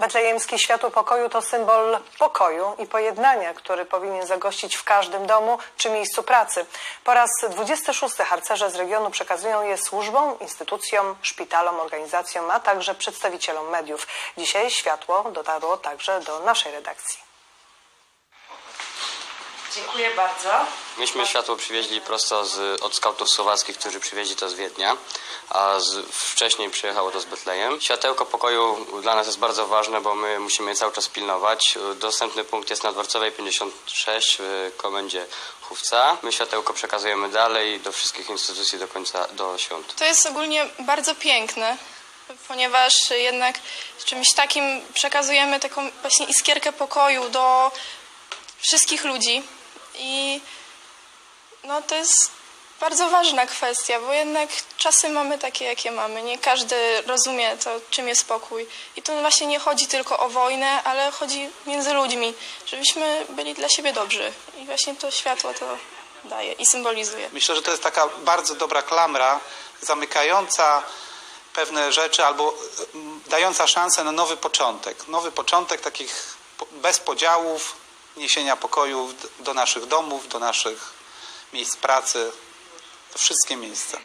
Betlejemskie Światło Pokoju to symbol pokoju i pojednania, który powinien zagościć w każdym domu czy miejscu pracy. Po raz 26 harcerze z regionu przekazują je służbom, instytucjom, szpitalom, organizacjom, a także przedstawicielom mediów. Dzisiaj światło dotarło także do naszej redakcji. Dziękuję bardzo. Myśmy światło przywieźli prosto z, od skautów słowackich, którzy przywieźli to z Wiednia, a z, wcześniej przyjechało to z Betlejem. Światełko pokoju dla nas jest bardzo ważne, bo my musimy je cały czas pilnować. Dostępny punkt jest na Dworcowej 56 w komendzie Chówca. My światełko przekazujemy dalej do wszystkich instytucji do końca, do świąt. To jest ogólnie bardzo piękne, ponieważ jednak czymś takim przekazujemy taką właśnie iskierkę pokoju do wszystkich ludzi i no to jest bardzo ważna kwestia, bo jednak czasy mamy takie, jakie mamy. Nie każdy rozumie to, czym jest pokój. I tu właśnie nie chodzi tylko o wojnę, ale chodzi między ludźmi, żebyśmy byli dla siebie dobrzy. I właśnie to światło to daje i symbolizuje. Myślę, że to jest taka bardzo dobra klamra zamykająca pewne rzeczy albo mm, dająca szansę na nowy początek. Nowy początek takich bez podziałów, niesienia pokoju do naszych domów, do naszych miejsc pracy, wszystkie miejsca.